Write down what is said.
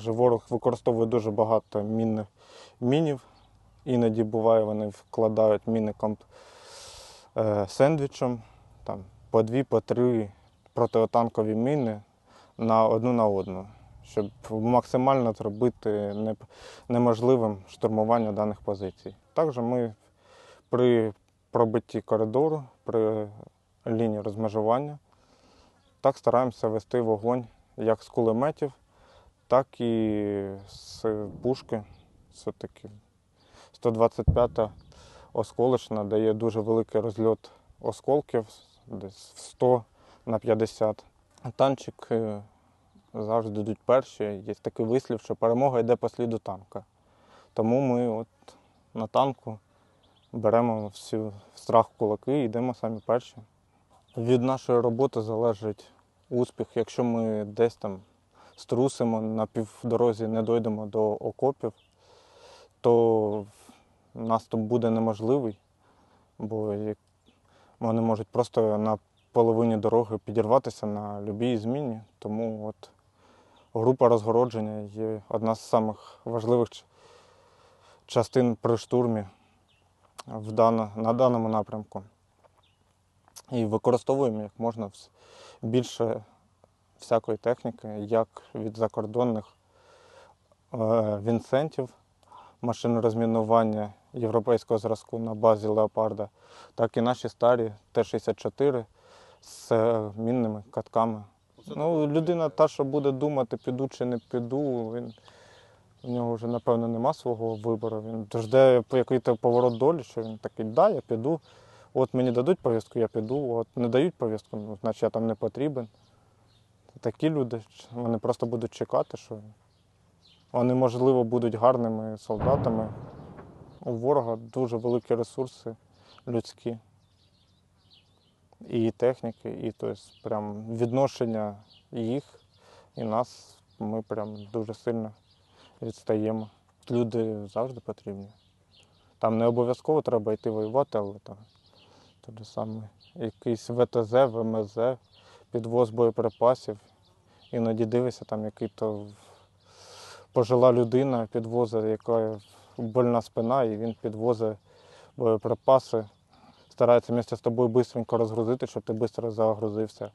Також ворог використовує дуже багато мінних мінів. Іноді буває, вони вкладають міни комп е, сендвічем, там, по дві, по три протитанкові міни на одну на одну, щоб максимально зробити неможливим штурмування даних позицій. Також ми при пробитті коридору, при лінії розмежування, так стараємося вести вогонь як з кулеметів, так і з пушки. Все-таки 125-та осколочна дає дуже великий розльот осколків, десь в 100 на 50. Танчик е, завжди йдуть перші. Є такий вислів, що перемога йде по сліду танка. Тому ми от на танку беремо всю страх в кулаки і йдемо самі перші. Від нашої роботи залежить успіх. Якщо ми десь там струсимо на півдорозі, не дойдемо до окопів, то наступ буде неможливий, бо вони можуть просто на половині дороги підірватися на будь-якій зміні. Тому от група розгородження є одна з самих важливих частин при штурмі в дано, на даному напрямку. І використовуємо як можна більше всякої техніки, як від закордонних е, вінсентів, машин розмінування європейського зразку на базі леопарда, так і наші старі Т-64 з е, мінними катками. Ну, людина та, що буде думати, піду чи не піду, він, у нього вже, напевно, нема свого вибору. Він жде якийсь поворот долі, що він такий, да, я піду. От мені дадуть повістку, я піду, от не дають повістку, ну, значить я там не потрібен. Такі люди, вони просто будуть чекати, що вони, можливо, будуть гарними солдатами. У ворога дуже великі ресурси людські. І техніки, і тобто, прям відношення їх і нас ми прям дуже сильно відстаємо. Люди завжди потрібні. Там не обов'язково треба йти воювати, але там те саме якийсь ВТЗ, ВМЗ, підвоз боєприпасів. Іноді дивишся, там який-то пожила людина підвозить, яка больна спина, і він підвозить боєприпаси, старається місце з тобою швидко розгрузити, щоб ти швидко загрузився.